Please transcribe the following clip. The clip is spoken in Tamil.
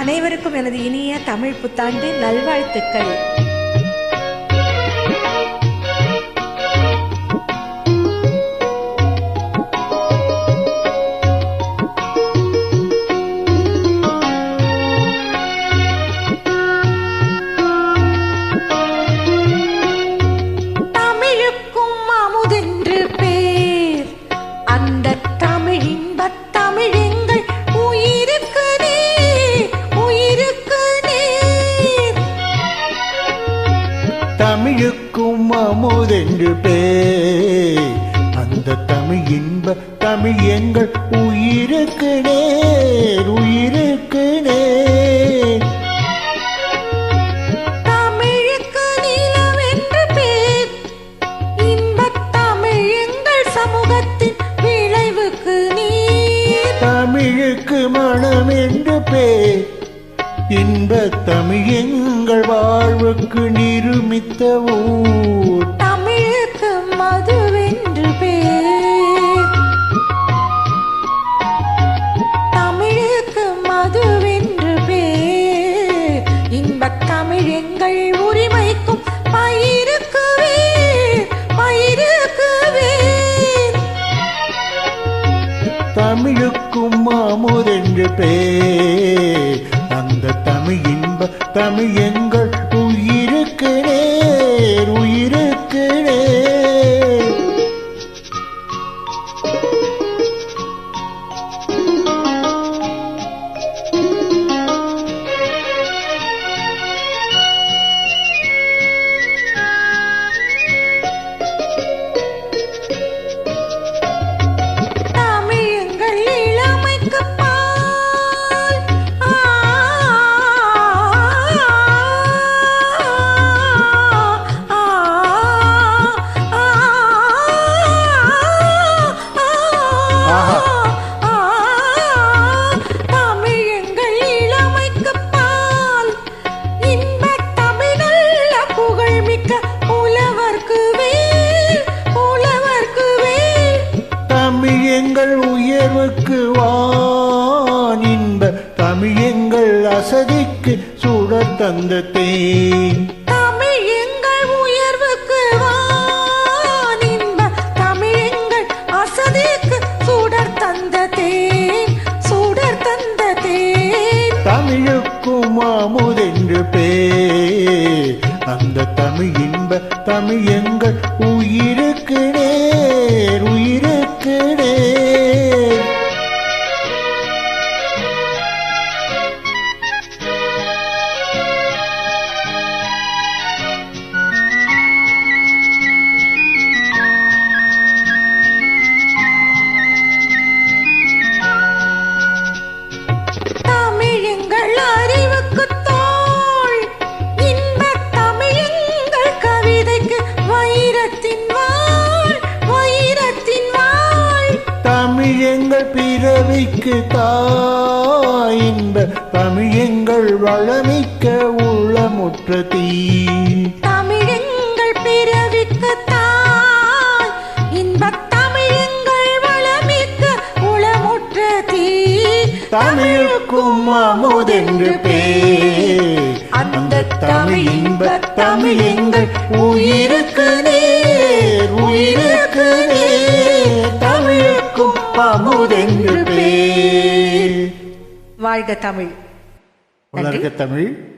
அனைவருக்கும் எனது இனிய தமிழ் புத்தாண்டு நல்வாழ்த்துக்கள். அமுதென்று பேர் அந்த தமிழ் இன்ப தமிழ் எங்கள் உயிருக்கு நேர் உயிருக்கு நீர். தமிழுக்கு மனம் என்று பேர். இன்ப தமிழ் எங்கள் வாழ்வுக்கு நிருமித்த ஊர். எங்கள் உரிமைக்கும் பயிருக்கு வேர் பயிருக்கு வேர் தமிழுக்கும் அமுதென்று பேர் அந்த தமிழ் இன்ப தமிழ் எங்கள் எங்கள் உயர்வுக்கு வான் இன்ப தமிழ் எங்கள் அசதிக்கு சுட தந்த தேன். தமிழுக்கும் அமுதென்று பேர். அந்த தமிழ் இன்ப தமிழ் எங்கள் உயிருக்கு நேர் உயிருக்கு எங்கள் பிறவிக்கு தாய் இன்ப தமிழ் எங்கள் வளமிக்க உள்ளமுற்ற தீ. தமிழெங்கள் பிறவிக்கு தாய் இன்பத் தமிழெங்கள் வளமிக்க உளமுற்ற தீ. தமிழுக்கும் அமுதென்று பேர். அந்த தமிழ் இன்ப தமிழ் எங்கள் உயிருக்கு நேர் உயிருக்கு நேர் வாழ்க தமிழ். வளர்க தமிழ்.